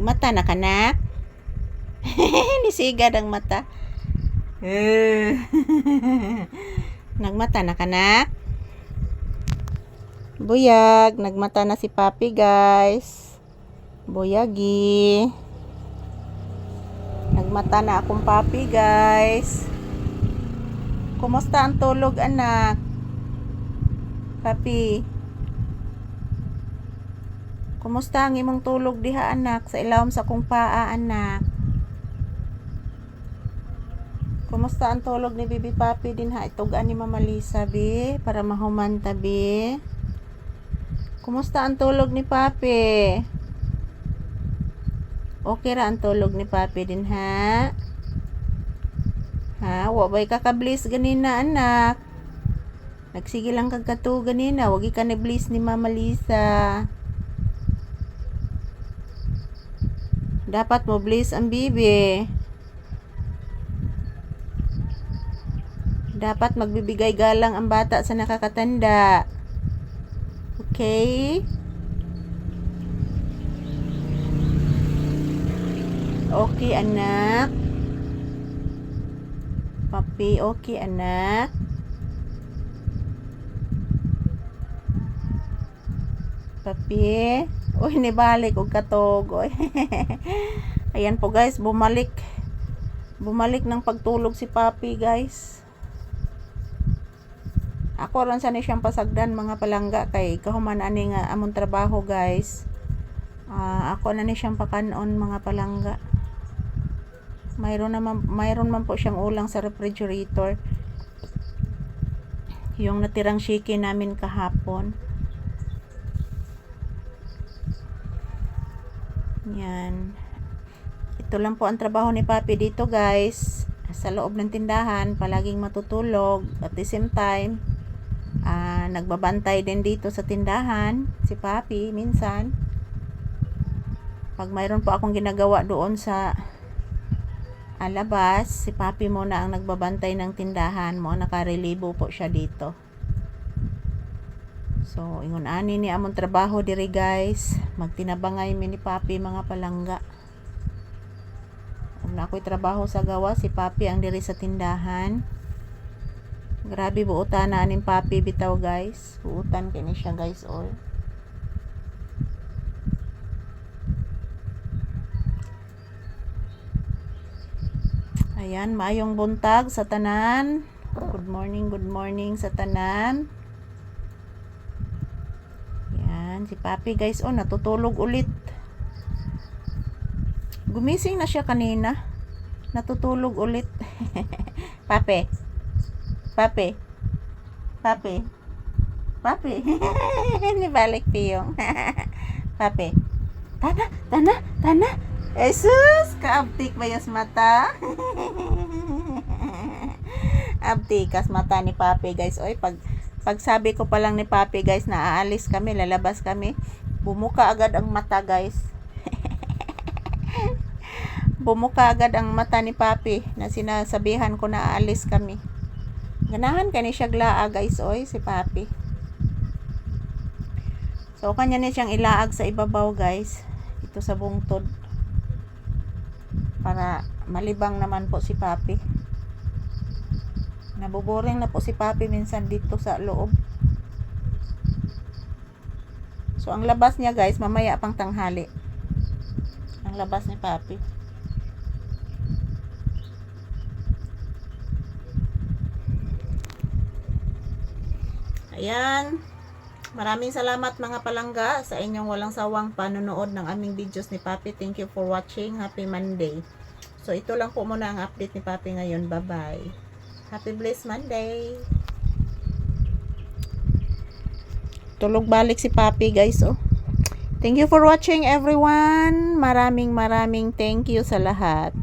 Nagmata na kanak? Nisigad ang mata. Nagmata na kanak? Buyag, nagmata na si Papi, guys. Buyagi. Nagmata na akong Papi, guys. Kumusta ang tulog, anak? Papi. Kumusta ang imong tulog diha, anak? Sa ilawom sa kong paa, anak. Kumusta ang tulog ni Bibi Papi din ha? Itugaan ni Mama Lisa, bi. Para mahumanta, bi. Kumusta ang tulog ni Papi? Okay ra ang tulog ni Papi din ha? Ha? Wabay ka ka-bliss ganina anak. Nagsige lang kag kato ganina. Wagi ka ni-bliss ni Mama Lisa. Dapat mo bliss ang bibi. Dapat magbibigay galang ang bata sa nakakatanda. Okay? Okay, anak. Papi, okay, anak. Papi. Uy, nibalik og katog. Uy. Ayan po guys, bumalik. Bumalik ng pagtulog si Papi guys. Ako ron sa ni siyang pasagdan mga palangga kay kahuman ani nga among trabaho guys. Ah, ako na ni siyang pakanon mga palangga. Mayroon naman mayroon man po siyang ulang sa refrigerator. Yung natirang shiki namin kahapon. Yan. Ito lang po ang trabaho ni Papi dito guys. Sa loob ng tindahan, palaging matutulog. At the same time, ah, nagbabantay din dito sa tindahan. Si Papi, minsan. Pag mayroon po akong ginagawa doon sa alabas, si Papi muna ang nagbabantay ng tindahan mo. Nakarelibo po siya dito. So, ingon ani ni among trabaho diri guys. Magtinabangay mi ni Papi mga palangga. Na ako'y trabaho sa gawa, si Papi ang diri sa tindahan. Grabe buutan na aning Papi bitaw guys. Buutan kini siya guys all. Ayan, maayong buntag sa tanan. Good morning, good morning sa tanan. Yan, si Papi guys, oh, natutulog ulit. Gumising na siya kanina. Natutulog ulit. Papi. Papi. Papi. Papi. Nibalik piyong. Papi. Tana, tana, tana. Jesus, kaabtik ba yas mata? Abtikas mata ni Papi guys. Oy, pag pag sabi ko pa lang ni Papi guys na aalis kami, lalabas kami, bumuka agad ang mata guys. bumuka agad ang mata ni Papi na sinasabihan ko na aalis kami. Ganahan ka ni siya glaag guys, oy, si Papi. So, kanya ni siyang ilaag sa ibabaw guys. Ito sa bungtod. Para malibang naman po si Papi. Nabuboring na po si Papi minsan dito sa loob. So, ang labas niya guys, mamaya pang tanghali. Ang labas ni Papi. Ayan. Maraming salamat mga palangga sa inyong walang sawang panonood ng aming videos ni Papi. Thank you for watching. Happy Monday. So, ito lang po muna ang update ni Papi ngayon. Bye-bye. Happy Blessed Monday. Tulog balik si Papi, guys, oh. Thank you for watching, everyone. Maraming maraming thank you sa lahat.